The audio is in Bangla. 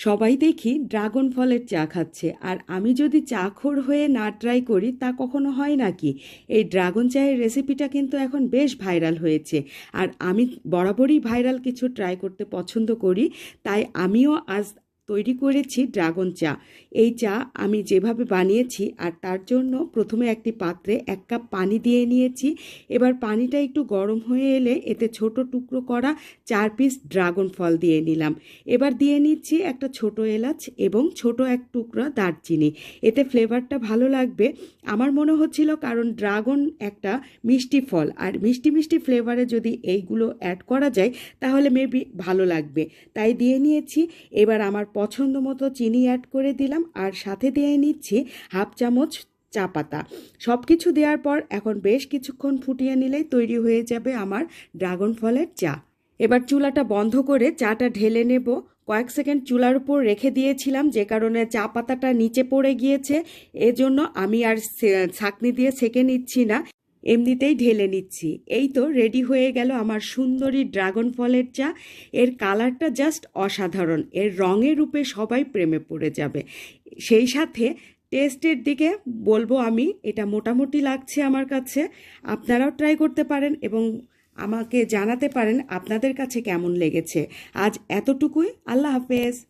সবাই দেখি ড্রাগন ফলের চা খাচ্ছে, আর আমি যদি চা খোর হয়ে না ট্রাই করি, তা কখনো হয় নাকি? এই ড্রাগন চায়ের রেসিপিটা কিন্তু এখন বেশ ভাইরাল হয়েছে, আর আমি বরাবরই ভাইরাল কিছু ট্রাই করতে পছন্দ করি, তাই আমিও আজ তৈরি করেছি ড্রাগন চা। এই চা আমি যেভাবে বানিয়েছি আর তার জন্য প্রথমে একটি পাত্রে এক কাপ পানি দিয়ে নিয়েছি। এবার পানিটা একটু গরম হয়ে এলে এতে ছোট টুকরো করা চার পিস ড্রাগন ফল দিয়ে নিলাম। এবার দিয়ে নিচ্ছি একটা ছোট এলাচ এবং ছোট এক টুকরা দারচিনি। এতে ফ্লেভারটা ভালো লাগবে। আমার মনে হচ্ছিল কারণ ড্রাগন একটা মিষ্টি ফল আর মিষ্টি মিষ্টি ফ্লেভারে যদি এইগুলো অ্যাড করা যায় তাহলে মেবি ভালো লাগবে। তাই দিয়ে নিয়েছি। এবার আমার পছন্দ মতো চিনি অ্যাড করে দিলাম আর সাথে দিয়ে নিচ্ছি হাফ চামচ চা পাতা। সব কিছু দেওয়ার পর এখন বেশ কিছুক্ষণ ফুটিয়ে নিলেই তৈরি হয়ে যাবে আমার ড্রাগন ফলের চা। এবার চুলাটা বন্ধ করে চাটা ঢেলে নেব। কয়েক সেকেন্ড চুলার উপর রেখে দিয়েছিলাম, যে কারণে চা পাতাটা নিচে পড়ে গিয়েছে। এজন্য আমি আর ছাঁকনি দিয়ে সেকে নিচ্ছি না। এমনিতেই ঢেলে নিচ্ছি। এই তো রেডি হয়ে গেল আমার সুন্দরী ড্রাগন ফলের চা। এর কালারটা জাস্ট অসাধারণ। এর রঙের রূপে সবাই প্রেমে পড়ে যাবে। সেই সাথে টেস্টের দিকে বলব আমি, এটা মোটামুটি লাগছে আমার কাছে। আপনারাও ট্রাই করতে পারেন এবং আমাকে জানাতে পারেন আপনাদের কাছে কেমন লেগেছে। আজ এতটুকুই। আল্লাহ হাফেজ।